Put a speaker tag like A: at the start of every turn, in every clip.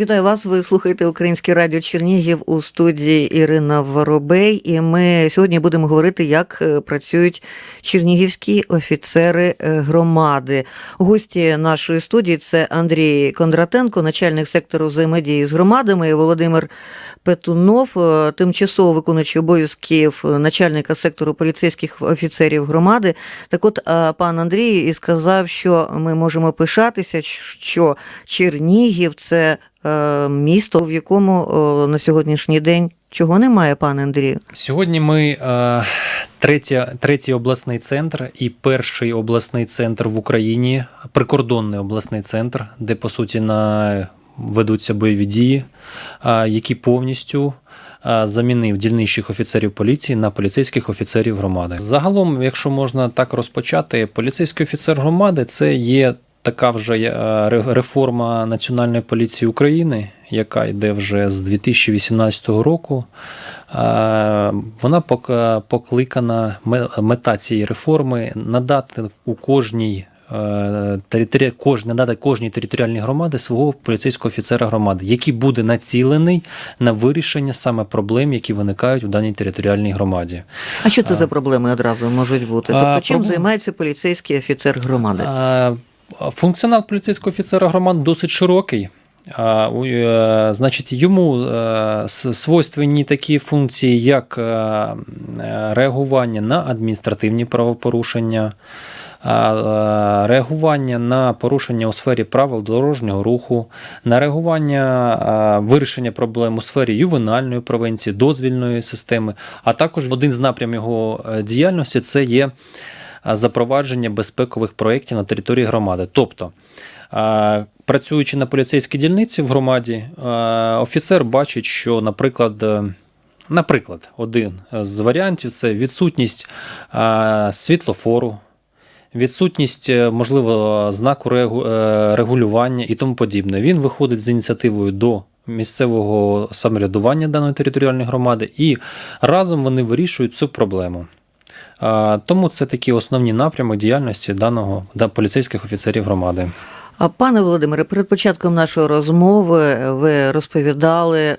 A: Вітаю вас. Ви слухаєте Українське радіо Чернігів у студії Ірина Воробей. І ми сьогодні будемо говорити, як е, працюють чернігівські офіцери е, громади. Гості нашої студії це Андрій Кондратенко, начальник сектору взаємодії з громадами, і Володимир Петунов, е, тимчасово виконуючий обов'язків начальника сектору поліцейських офіцерів громади. Так от пан Андрій і сказав, що ми можемо пишатися, що Чернігів це місто, в якому е, на сьогоднішній день чого немає, пане Андрію?
B: Сьогодні ми е, третя, третій обласний центр і перший обласний центр в Україні, прикордонний обласний центр, де по суті на ведуться бойові дії, е, які повністю. е, Замінив дільничних офіцерів поліції на поліцейських офіцерів громади. Загалом, якщо можна так розпочати, поліцейський офіцер громади це є така вже е, реформа Національної поліції України, яка йде вже з 2018 року. Е, Вона пок- покликана ме- мета цієї реформи надати у кожній. е, територі- кож- надати кожній територіальній громади свого поліцейського офіцера громади, який буде націлений на вирішення саме проблем, які виникають у даній територіальній громаді.
A: А що це
B: А.
A: за проблеми одразу можуть бути?
B: А,
A: Тобто, чим
B: проблем-
A: займається поліцейський офіцер громади?
B: А, Функціонал поліцейського офіцера громад досить широкий. Е, Значить, йому е, свойственні такі функції, як е, реагування на адміністративні правопорушення, реагування на порушення у сфері правил дорожнього руху, на реагування вирішення проблем у сфері ювенальної превенції, дозвільної системи, а також один з напрямів його діяльності це є запровадження безпекових проєктів на території громади. Тобто, працюючи на поліцейській дільниці в громаді, офіцер бачить, що, наприклад, е, наприклад, один з варіантів це відсутність світлофору. Відсутність, е, можливо, знаку е, регулювання і тому подібне. Він виходить з ініціативою до місцевого самоврядування даної територіальної громади, і разом вони вирішують цю проблему. Тому це такі основні напрями діяльності даного да, поліцейських офіцерів громади.
A: А пане Володимире, перед початком нашої розмови ви розповідали,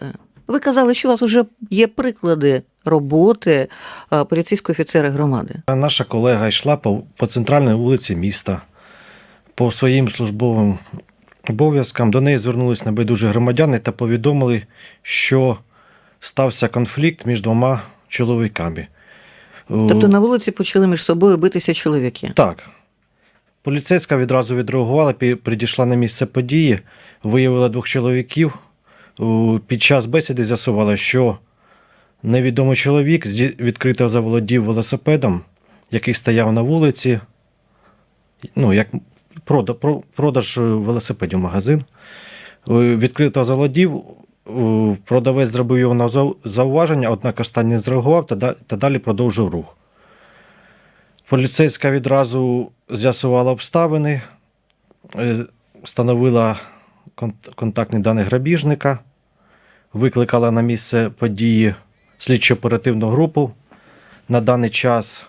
A: ви казали, що у вас вже є приклади роботи е, поліцейського офіцера громади.
C: Наша колега йшла по, по центральній вулиці міста по своїм службовим обов'язкам. До неї звернулись небайдужі громадяни та повідомили, що стався конфлікт між двома чоловіками.
A: Тобто на вулиці почали між собою битися чоловіки.
C: Так. Поліцейська відразу відреагувала, підійшла на місце події, виявила двох чоловіків. Під час бесіди з'ясувала, що невідомий чоловік відкрито заволодів велосипедом, який стояв на вулиці. Ну, як продаж е, велосипедів в магазин. Е, Відкрито заволодів. Продавець зробив його на зауваження, однак останній зреагував та далі продовжив рух. Поліцейська відразу з'ясувала обставини, е, встановила контактні дані грабіжника, викликала на місце події слідчо-оперативну групу. На даний час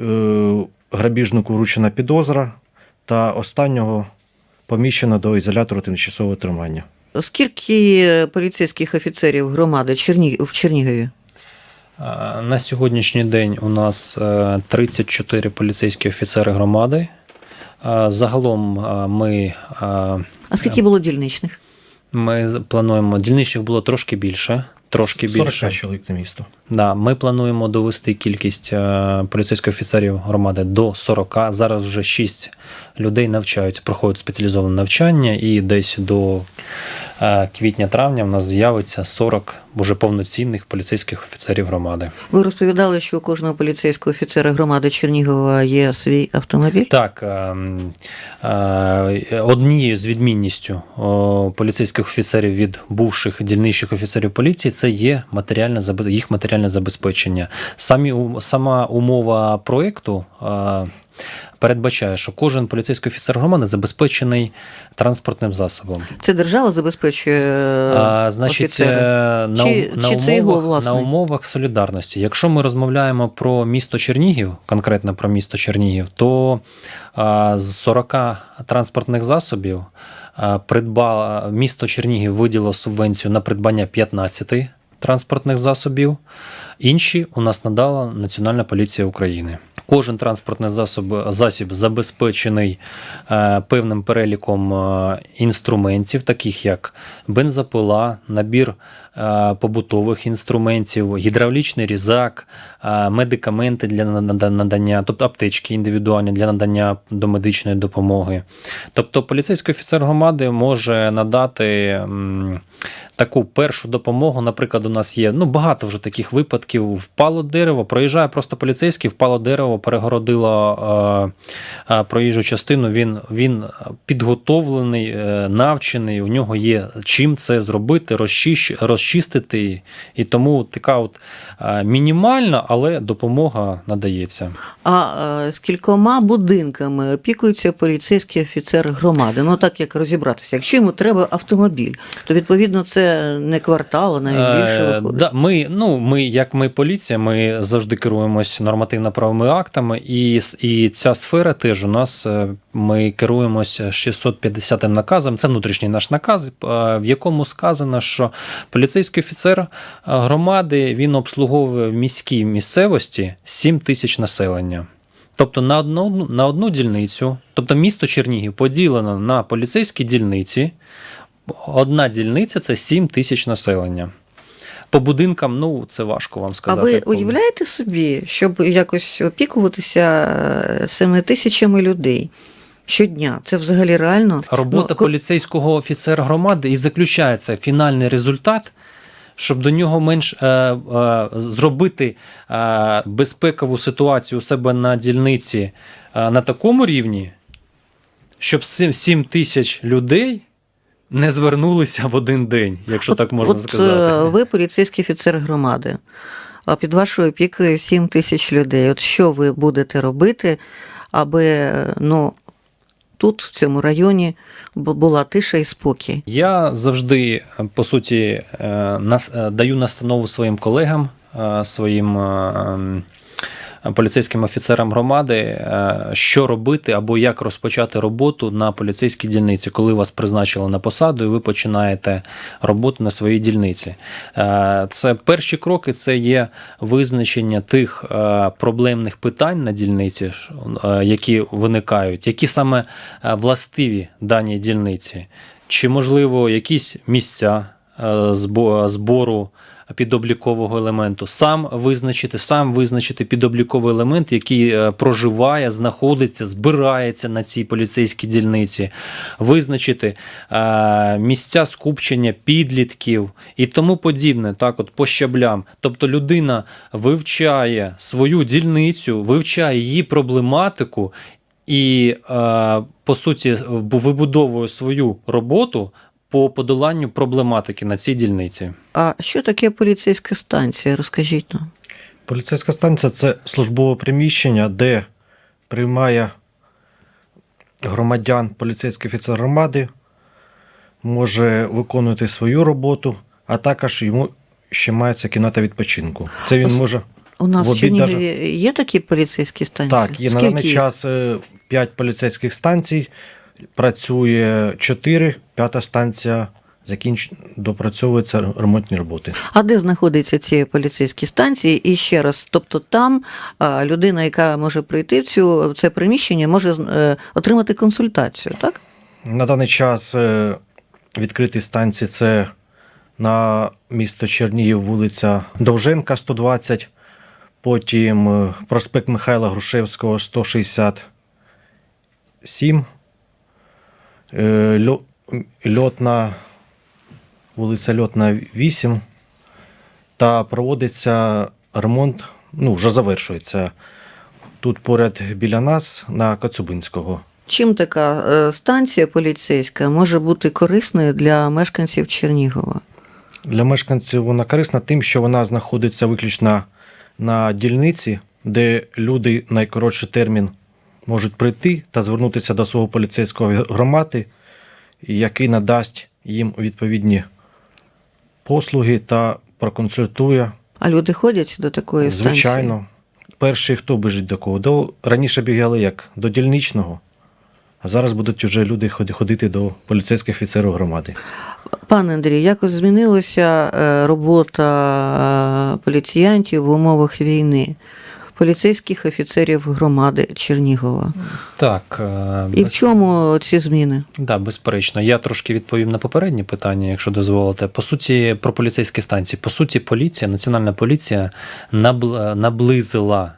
C: е, грабіжнику вручена підозра та останнього поміщено до ізолятору тимчасового тримання.
A: Скільки поліцейських офіцерів громади в Чернігові?
B: На сьогоднішній день у нас е, 34 поліцейські офіцери громади. Загалом ми, а,
A: А скільки було дільничних?
B: ми плануємо, дільничних було трошки більше. Трошки
C: 45
B: більше.
C: чоловік на місто.
B: Да, ми плануємо довести кількість е, поліцейських офіцерів громади до 40. Зараз вже 6 людей навчаються, проходять спеціалізоване навчання, і десь до квітня-травня в нас з'явиться 40 уже повноцінних поліцейських офіцерів громади.
A: Ви розповідали, що у кожного поліцейського офіцера громади Чернігова є свій автомобіль.
B: Так, е, м, е, однією з відмінністю поліцейських офіцерів від бувших дільничних офіцерів поліції це є матеріальне їх матеріальне забезпечення. Самі сама умова проєкту. Е, передбачає, що кожен поліцейський офіцер громади забезпечений транспортним засобом.
A: Це держава забезпечує
B: А, значить,
A: офіцери?
B: е, на,
A: Чи-
B: на,
A: чи це його
B: умовах,
A: власний?
B: на умовах солідарності. Якщо ми розмовляємо про місто Чернігів, конкретно про місто Чернігів, то а, з 40 транспортних засобів а, придба, місто Чернігів виділило субвенцію на придбання 15 транспортних засобів. Інші у нас надала Національна поліція України. Кожен транспортний засоб, засіб забезпечений е, певним переліком е, інструментів, таких як бензопила, набір побутових інструментів, гідравлічний різак, е, медикаменти для надання, тобто аптечки індивідуальні для надання домедичної допомоги. Тобто поліцейський офіцер громади може надати. Таку першу допомогу, наприклад, у нас є ну багато вже таких випадків. Впало дерево, проїжджає просто поліцейський, впало дерево, перегородило е, е, проїжджу частину. Він, він підготовлений, е, навчений. У нього є чим це зробити, розчищ, розчистити. І тому така от е, мінімальна, але допомога надається.
A: А е, з кількома будинками опікується поліцейський офіцер громади. Ну так як розібратися. Якщо йому треба автомобіль, то відповідно це не квартал, а навіть більше виходить.
B: да, ми, ну, ми, як ми поліція, ми завжди керуємось нормативно-правовими актами, і, і ця сфера теж у нас е, ми керуємося 650 наказом. Це внутрішній наш наказ, в якому сказано, що поліцейський офіцер е, громади він обслуговує в міській місцевості 7 тисяч населення. Тобто на одну, на одну дільницю, тобто місто Чернігів поділено на поліцейські дільниці. Одна дільниця це 7 тисяч населення. По будинкам, ну, це важко вам сказати.
A: А
B: ви
A: уявляєте собі, щоб якось опікуватися е, семи тисячами людей щодня? Це взагалі реально?
B: Робота
A: Ну,
B: поліцейського офіцера громади і заключається фінальний результат, щоб до нього менш е, е, зробити е, безпекову ситуацію у себе на дільниці е, на такому рівні, щоб 7 тисяч людей не звернулися в один день, якщо так можна
A: от, е,
B: сказати.
A: Ви поліцейський офіцер громади, а під вашою опікою 7 тисяч людей. От що ви будете робити, аби е, ну, тут, в цьому районі, була тиша і спокій?
B: Я завжди, по суті, е, е, даю настанову своїм колегам, е, своїм е, ем, поліцейським офіцерам громади, е, що робити або як розпочати роботу на поліцейській дільниці, коли вас призначили на посаду, і ви починаєте роботу на своїй дільниці. Е, Це перші кроки, це є визначення тих е, проблемних питань на дільниці, які виникають, які саме властиві даній дільниці, чи можливо якісь місця збору підоблікового елементу, сам визначити, сам визначити підобліковий елемент, який е, проживає, знаходиться, збирається на цій поліцейській дільниці, визначити е, місця скупчення підлітків і тому подібне, так, от по щаблям. Тобто людина вивчає свою дільницю, вивчає її проблематику і, е, по суті, вибудовує свою роботу по подоланню проблематики на цій дільниці.
A: А що таке поліцейська станція? Розкажіть нам.
C: Поліцейська станція це службове приміщення, де приймає громадян поліцейський офіцер громади, може виконувати свою роботу, а також йому ще мається кімната відпочинку. Це він може.
A: У нас
C: В
A: Чернігові є такі поліцейські станції?
C: Так, є на даний час 5 поліцейських станцій, працює 4, п'ята станція закінч... допрацьовується ремонтні роботи.
A: А де знаходяться ці поліцейські станції? І ще раз, тобто там людина, яка може прийти в цю в це приміщення, може е, отримати консультацію, так?
C: На даний час е, відкриті станції це на місто Чернігів, вулиця Довженка, 120, потім е, проспект Михайла Грушевського, 167, е, льо- льотна, вулиця Льотна, 8, та проводиться ремонт, ну, вже завершується. Тут поряд біля нас на Коцюбинського.
A: Чим така е, станція поліцейська може бути корисною для мешканців Чернігова?
C: Для мешканців вона корисна тим, що вона знаходиться виключно на дільниці, де люди найкоротший термін можуть прийти та звернутися до свого поліцейського громади, який надасть їм відповідні послуги та проконсультує.
A: А люди ходять до такої станції?
C: Звичайно, перший хто біжить до кого? До, раніше бігали як? До дільничного, а зараз будуть вже люди ходити до поліцейських офіцерів громади.
A: Пане Андрій, якось змінилася е, робота е, поліціянтів в умовах війни, поліцейських офіцерів громади Чернігова.
B: Так, і
A: І в чому ці зміни?
B: Да, безперечно. Я трошки відповім на попереднє питання, якщо дозволите. По суті, про поліцейські станції. По суті, поліція, національна поліція набл- наблизила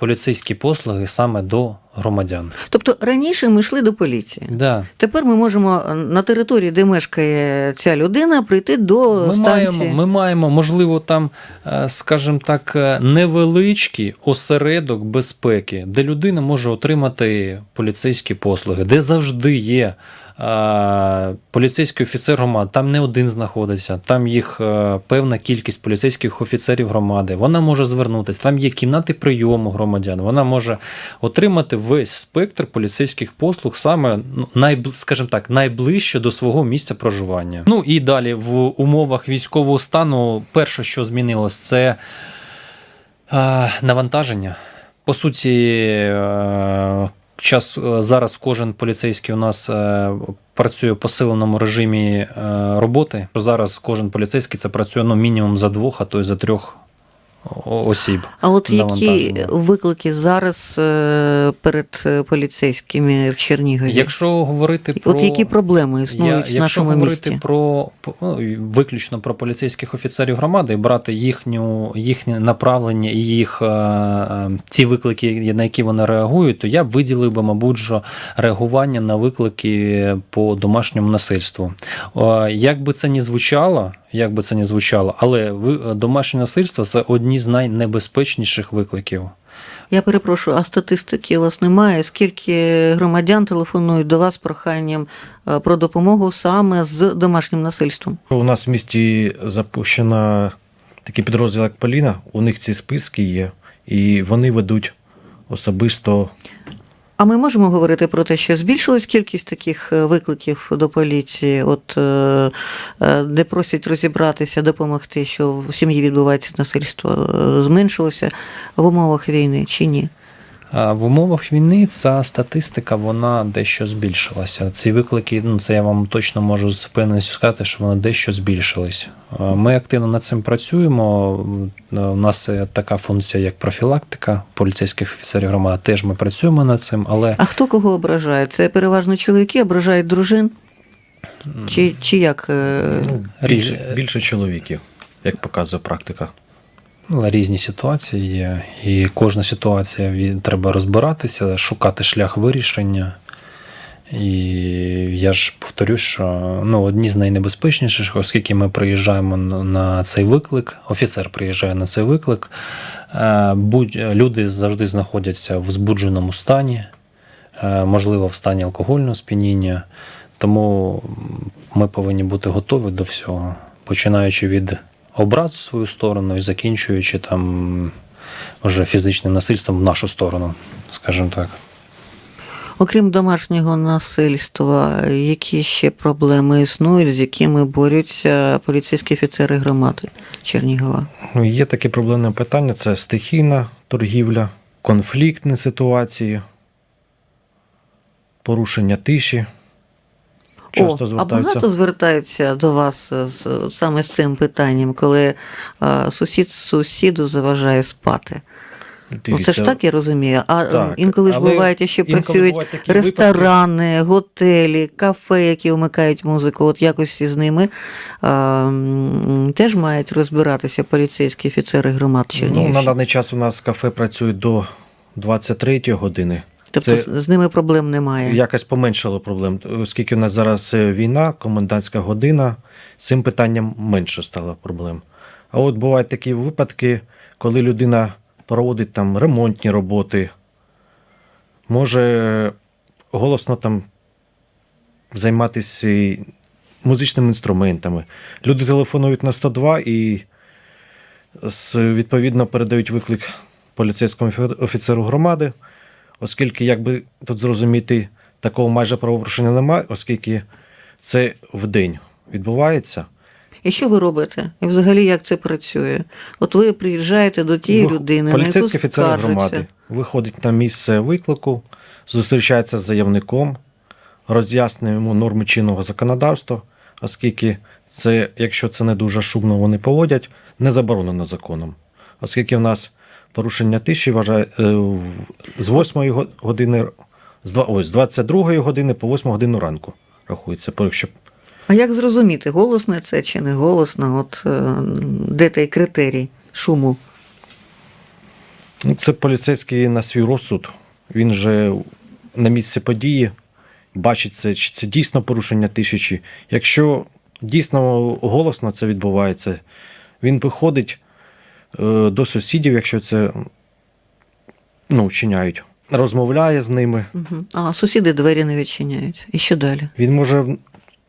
B: поліцейські послуги саме до громадян.
A: Тобто раніше ми йшли до поліції.
B: Да.
A: Тепер ми можемо на території, де мешкає ця людина, прийти до
B: Ми
A: станції.
B: маємо, ми маємо, можливо, там, е, скажімо так, е, невеличкий осередок безпеки, де людина може отримати поліцейські послуги, де завжди є е, поліцейський офіцер громади. Там не один знаходиться, там їх е, певна кількість поліцейських офіцерів громади. Вона може звернутися. Там є кімнати прийому громадян. Вона може отримати весь спектр поліцейських послуг саме ну, скажімо так, найближче до свого місця проживання. Ну і далі в умовах військового стану, перше, що змінилось, це е, навантаження. По суті, е, час е, зараз кожен поліцейський у нас е, працює в посиленому режимі е, роботи. Зараз кожен поліцейський це працює ну, мінімум за двох, а то й за трьох осіб.
A: А от які виклики зараз е, перед е, поліцейськими в Чернігові?
B: Якщо говорити про
A: От які проблеми існують
B: Я,
A: в
B: якщо говорити
A: місті?
B: про ну, виключно про поліцейських офіцерів громади брати їхню їхнє направлення і їх е, е, виклики, на які вони реагують, то я б виділив би, мабуть, що реагування на виклики по домашньому насильству. Як би це не звучало, як би це не звучало, але ви- домашнє насильство це одні з найнебезпечніших викликів.
A: Я перепрошую, а статистики у вас немає? Скільки громадян телефонують до вас з проханням е, про допомогу саме з домашнім насильством?
C: У нас в місті запущено такий підрозділ, як Поліна. У них ці списки є, і вони ведуть особисто.
A: А ми можемо говорити про те, що збільшилась кількість таких е, викликів до поліції, от е, е, де просять розібратися, допомогти, що в сім'ї відбувається насильство, зменшилося в умовах війни чи ні?
B: В умовах війни ця статистика вона дещо збільшилася. Ці виклики, ну це я вам точно можу з впевненістю сказати, що вони дещо збільшились. Ми активно над цим працюємо. У нас є така функція, як профілактика поліцейських офіцерів громади. Теж ми працюємо над цим, але
A: А хто кого ображає? Це переважно чоловіки ображають дружин? Чи, чи як? е,
C: Ну, більше, більше чоловіків, як показує практика.
B: Але різні ситуації є, і кожна ситуація треба розбиратися, шукати шлях вирішення. І я ж повторюсь, що ну, одні з найнебезпечніших, оскільки ми приїжджаємо на- на цей виклик, офіцер приїжджає на цей виклик, е, будь, люди завжди знаходяться в збудженому стані, е, можливо, в стані алкогольного сп'яніння. Тому ми повинні бути готові до всього, починаючи від образ в свою сторону і закінчуючи там вже фізичним насильством в нашу сторону, скажімо так.
A: Окрім домашнього насильства, які ще проблеми існують, з якими борються поліцейські офіцери громади Чернігова?
C: Ну, Є таке проблемне питання: це стихійна торгівля, конфліктні ситуації, порушення тиші. Часто
A: О, а
C: звертаються.
A: багато звертаються до вас з, саме з цим питанням, коли сусід сусіду заважає спати. Ну, це ж так я розумію. А
C: Так,
A: інколи ж буває, що працюють ресторани, готелі, кафе, які вмикають музику. От якось із ними а, теж мають розбиратися поліцейські офіцери громад
C: Ну,
A: Чернігівщини.
C: на даний час у нас кафе працює до 23 години.
A: Тобто
C: це-
A: з ними проблем немає.
C: Якось поменшало проблем, оскільки у нас зараз е, війна, комендантська година, з цим питанням менше стало проблем. А от бувають такі випадки, коли людина проводить там ремонтні роботи, може голосно там займатися музичними інструментами. Люди телефонують на 102 і відповідно передають виклик поліцейському офіцеру громади. Оскільки, якби тут зрозуміти, такого майже правопорушення немає, оскільки це в день відбувається.
A: І що ви робите? І взагалі як це працює? От ви приїжджаєте до тієї
C: Вих-
A: людини, на яку
C: Поліцейський офіцер громади виходить на місце виклику, зустрічається з заявником, роз'яснює йому норми чинного законодавства, оскільки це, якщо це не дуже шумно вони поводять, не заборонено законом. Оскільки в нас порушення тиші вважає е, з 8 го- години, з два- ой, з 22 години по 8 годину ранку рахується. Якщо
A: А як зрозуміти, голосне це чи не голосно? От е, де той критерій шуму?
C: Ну, Це поліцейський на свій розсуд. Він же на місці події бачить це, чи це дійсно порушення тисячі. Якщо дійсно голосно це відбувається, він виходить до сусідів, якщо це ну, вчиняють, розмовляє з ними.
A: Угу. А сусіди двері не відчиняють. І що далі?
C: Він може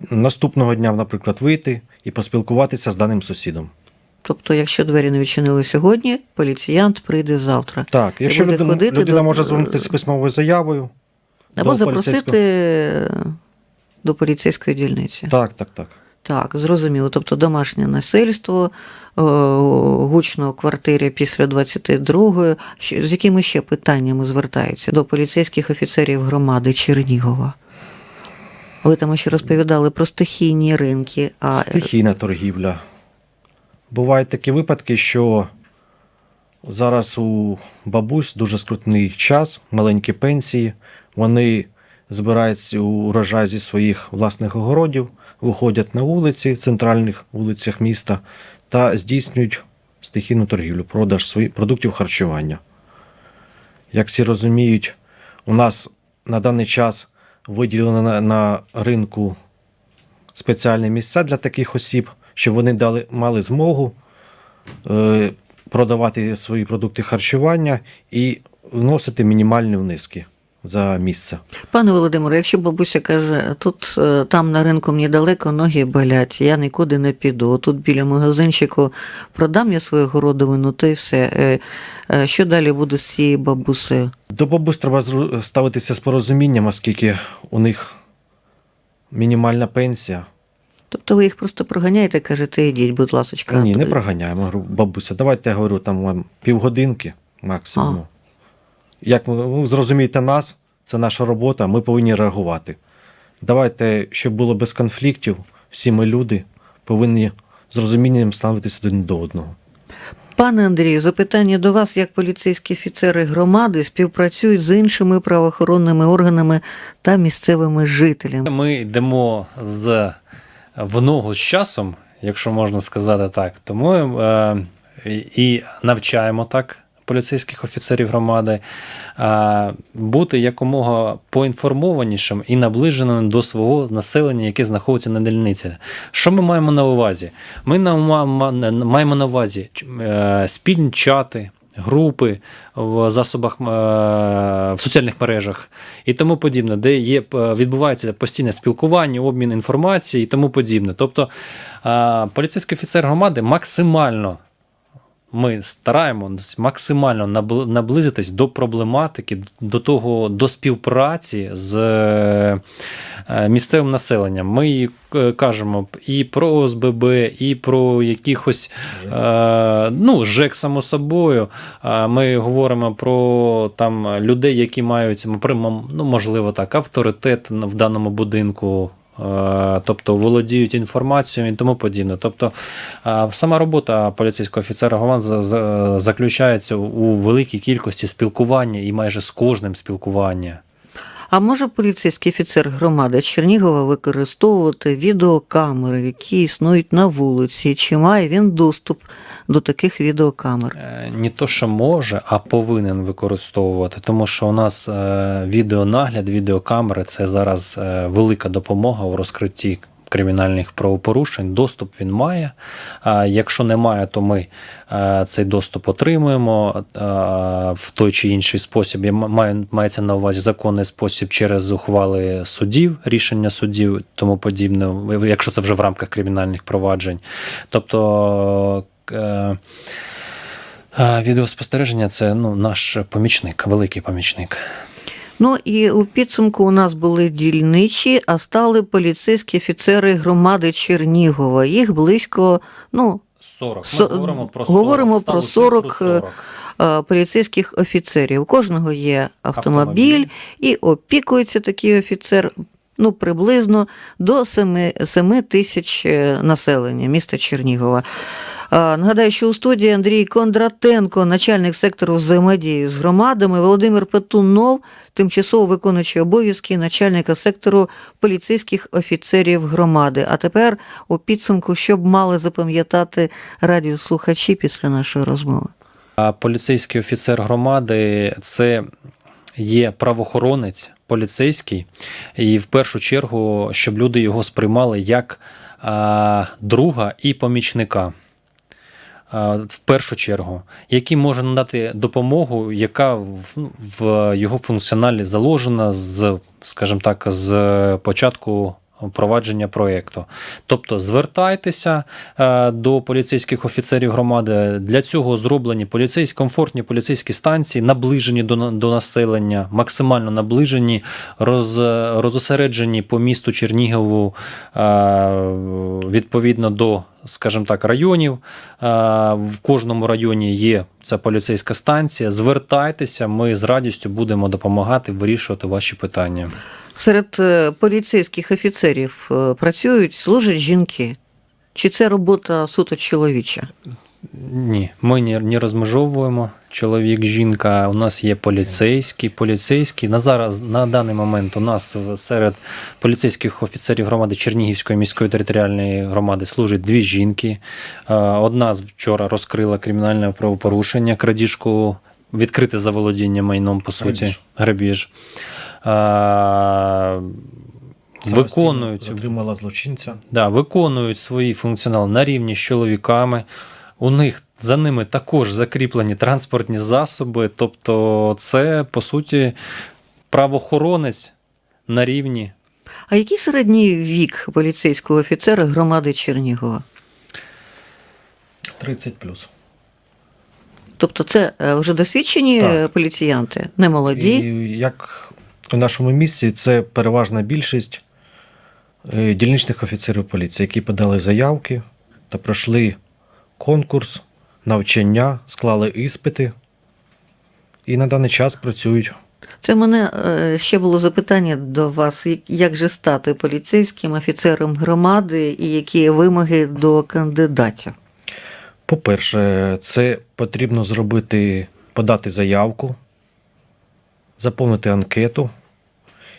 C: наступного дня, наприклад, вийти і поспілкуватися з даним сусідом.
A: Тобто, якщо двері не відчинили сьогодні, поліціянт прийде завтра.
C: Так, якщо
A: буде
C: людина,
A: ходити
C: людина
A: до-
C: може звернутися з письмовою заявою.
A: Або
C: до
A: запросити до поліцейської дільниці.
C: Так, так, так.
A: Так, зрозуміло. Тобто домашнє насильство, е, гучно у квартирі після 22-ї. З якими ще питаннями звертаються до поліцейських офіцерів громади Чернігова? Ви там ще розповідали про стихійні ринки. А
C: Стихійна торгівля. Бувають такі випадки, що зараз у бабусь дуже скрутний час, маленькі пенсії. Вони збирають урожай зі своїх власних огородів, виходять на вулиці, центральних вулицях міста та здійснюють стихійну торгівлю, продаж своїх продуктів харчування. Як всі розуміють, у нас на даний час виділено на, на ринку спеціальні місця для таких осіб, щоб вони дали, мали змогу е, продавати свої продукти харчування і вносити мінімальні внески за місце.
A: Пане Володимире, якщо бабуся каже, тут е, там на ринку мені далеко ноги болять, я нікуди не піду. Тут біля магазинчику продам я свою городовину, то й все. Е, е, Що далі буде з цією бабусею?
C: До бабусь треба ставитися з порозумінням, оскільки у них мінімальна пенсія.
A: Тобто ви їх просто проганяєте, кажете, ідіть, будь ласочка.
C: Ні, не проганяємо. Бабуся, давайте я говорю, там вам півгодинки максимум.
A: А.
C: Як ви ну, зрозумієте нас, це наша робота, ми повинні реагувати. Давайте, щоб було без конфліктів, всі ми люди повинні з розумінням ставитися один до одного.
A: Пане Андрію, запитання до вас, як поліцейські офіцери громади співпрацюють з іншими правоохоронними органами та місцевими жителями.
B: Ми йдемо з в ногу з часом, якщо можна сказати так. Тому е, і навчаємо так поліцейських офіцерів громади бути якомога поінформованішим і наближеним до свого населення, яке знаходиться на дільниці. Що ми маємо на увазі? Ми маємо на увазі е, спільні чати. Групи в засобах е, в соціальних мережах і тому подібне, де є е, відбувається постійне спілкування, обмін інформацією і тому подібне. Тобто поліцейський офіцер громади максимально ми стараємося максимально наблизитись до проблематики, до того, до співпраці з е, місцевим населенням. Ми е, кажемо і про ОСББ, і про якихось е, ну, ЖЕК, само собою. Ми говоримо про там людей, які мають ну, можливо так, авторитет в даному будинку. Е, Тобто володіють інформацією і тому подібне. Тобто е, сама робота поліцейського офіцера ГОВАН за- за- заключається у великій кількості спілкування і майже з кожним спілкування.
A: А може поліцейський офіцер громади Чернігова використовувати відеокамери, які існують на вулиці? Чи має він доступ до таких відеокамер?
B: Е, Не то, що може, а повинен використовувати, тому що у нас е, відеонагляд, відеокамери це зараз е, велика допомога у розкритті кримінальних правопорушень. Доступ він має. Якщо немає, то ми цей доступ отримуємо в той чи інший спосіб. Мається на увазі законний спосіб через ухвали судів, рішення судів тому подібне, якщо це вже в рамках кримінальних проваджень. Тобто. е, е, Відеоспостереження це ну, наш помічник, великий помічник.
A: Ну і у підсумку у нас були дільничі, а стали поліцейські офіцери громади Чернігова. Їх близько, ну,
B: 40. Ми говоримо про 40.
A: говоримо про
B: Сталу цифру
A: 40, е, поліцейських офіцерів. У кожного є автомобіль,
B: Автомобіль.
A: і опікується такий офіцер ну, приблизно до 7, 7 тисяч е, населення міста Чернігова. А, Нагадаю, що у студії Андрій Кондратенко, начальник сектору взаємодії з громадами, Володимир Петунов, тимчасово виконуючий обов'язки начальника сектору поліцейських офіцерів громади. А тепер у підсумку, що б мали запам'ятати радіослухачі після нашої розмови.
B: Поліцейський офіцер громади це є правоохоронець поліцейський, і в першу чергу, щоб люди його сприймали як друга і помічника. А, В першу чергу, який може надати допомогу, яка в, ну, в його функціоналі заложена з, скажімо так, з початку впровадження проєкту. Тобто звертайтеся е, до поліцейських офіцерів громади. Для цього зроблені поліцейські, комфортні поліцейські станції, наближені до, до населення, максимально наближені, роз, розосереджені по місту Чернігову е, відповідно до, скажімо так, районів. Е, В кожному районі є ця поліцейська станція. Звертайтеся, ми з радістю будемо допомагати вирішувати ваші питання.
A: Серед е, поліцейських офіцерів е, працюють, служать жінки. Чи це робота суто чоловіча?
B: Ні, ми не, розмежовуємо чоловік, жінка. У нас є поліцейські, поліцейські. На зараз на даний момент у нас серед поліцейських офіцерів громади Чернігівської міської територіальної громади служать дві жінки. Е, Одна з вчора розкрила кримінальне правопорушення, крадіжку, відкрите заволодіння майном, по суті,
C: Грабіж.
B: грабіж. Виконують
C: Отримала злочинця.
B: да, виконують свій функціонал на рівні з чоловіками. У них за ними також закріплені транспортні засоби. Тобто, це по суті правоохоронець на рівні.
A: А який середній вік поліцейського офіцера громади Чернігова?
C: 30 плюс.
A: Тобто це е, вже досвідчені
C: Так.
A: е, поліціянти, не молоді.
C: І як у нашому місці це переважна більшість е, дільничних офіцерів поліції, які подали заявки та пройшли конкурс, навчання, склали іспити і на даний час працюють.
A: Це мене ще було запитання до вас, як же стати поліцейським офіцером громади і які вимоги до кандидатів?
C: По-перше, це потрібно зробити, подати заявку, заповнити анкету.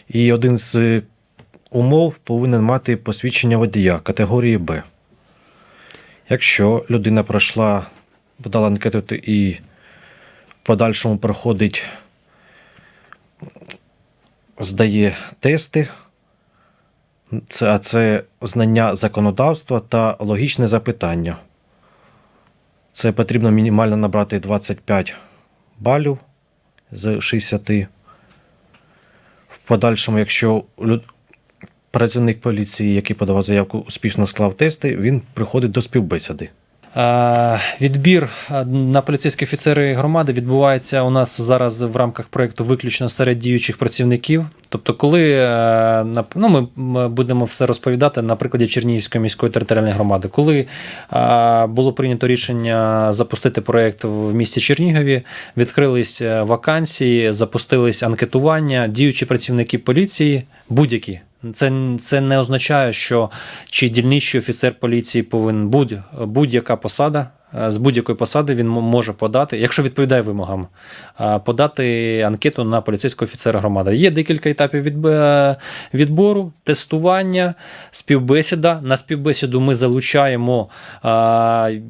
C: І один з е, умов повинен мати посвідчення водія категорії Б. Якщо людина пройшла, подала анкету і в подальшому проходить, здає тести, це, а це знання законодавства та логічне запитання. Це потрібно мінімально набрати 25 балів з 60. В подальшому, якщо працівник поліції, який подавав заявку, успішно склав тести, він приходить до співбесіди.
B: Е, Відбір е, на поліцейські офіцери громади відбувається у нас зараз в рамках проєкту виключно серед діючих працівників. Тобто, коли е, ну, ми будемо все розповідати на прикладі Чернігівської міської територіальної громади, коли було прийнято рішення запустити проєкт в місті Чернігові, відкрились вакансії, запустились анкетування, діючі працівники поліції, будь-які. Це, це не означає, що чи дільничий офіцер поліції повинен будь, будь-яка посада. Е, З будь-якої посади він може подати, якщо відповідає вимогам, е, подати анкету на поліцейського офіцера громади. Є декілька етапів е, відбору, тестування, співбесіда. На співбесіду ми залучаємо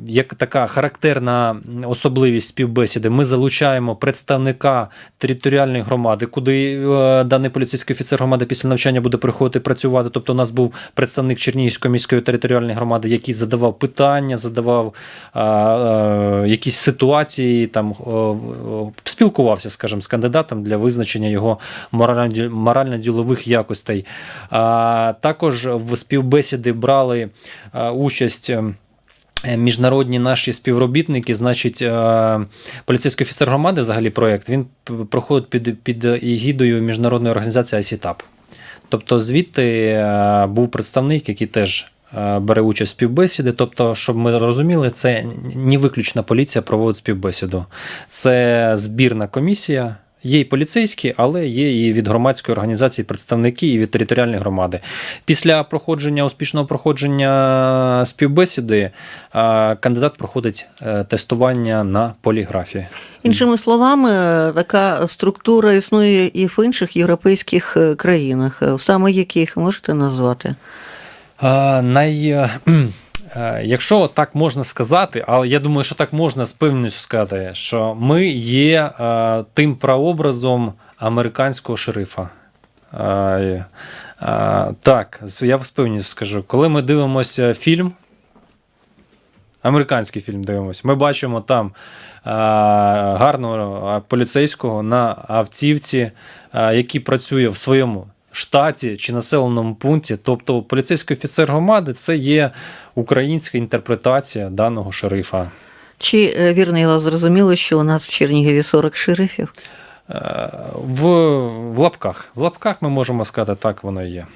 B: як така характерна особливість співбесіди. Ми залучаємо представника територіальної громади, куди даний поліцейський офіцер громади після навчання буде приходити працювати. Тобто, у нас був представник Чернігівської міської територіальної громади, який задавав питання, задавав якісь ситуації, там е, е, спілкувався, скажімо, з кандидатом для визначення його морально- морально-ділових якостей. Також в співбесіди брали е, участь. е, е, міжнародні наші співробітники, значить, е, поліцейський офіцер громади, взагалі проєкт, він проходить під, під егідою міжнародної організації ICTAP. Тобто звідти е, був представник, який теж е, бере участь в співбесіді. Тобто, щоб ми розуміли, це не виключна поліція проводить співбесіду. Це збірна комісія. Є і поліцейські, але є і від громадської організації представники, і від територіальної громади. Після проходження успішного проходження співбесіди е, кандидат проходить е, тестування на поліграфі.
A: Іншими словами, е, така структура існує і в інших європейських е, країнах. Е, Саме яких можете назвати?
B: Най... е, е, Якщо так можна сказати, але я думаю, що так можна з певністю сказати, що ми є е, тим прообразом американського шерифа. Так, я з певністю скажу, коли ми дивимося фільм, американський фільм дивимося, ми бачимо там е, гарного поліцейського на автівці, е, який працює в своєму штаті чи населеному пункті. Тобто поліцейський офіцер громади це є українська інтерпретація даного шерифа.
A: Чи е, вірно я зрозуміло, що у нас в Чернігові 40 шерифів?
B: Е, В, в лапках. В лапках ми можемо сказати, так воно і є.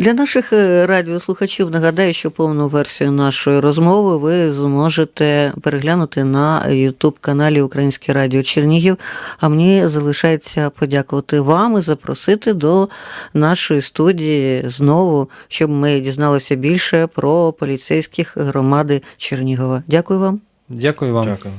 A: Для наших е, радіослухачів нагадаю, що повну версію нашої розмови ви зможете переглянути на youtube каналі Українське Радіо Чернігів. А мені залишається подякувати вам і запросити до нашої студії знову, щоб ми дізналися більше про поліцейських громади Чернігова. Дякую вам.
B: Дякую вам.
C: Дякую.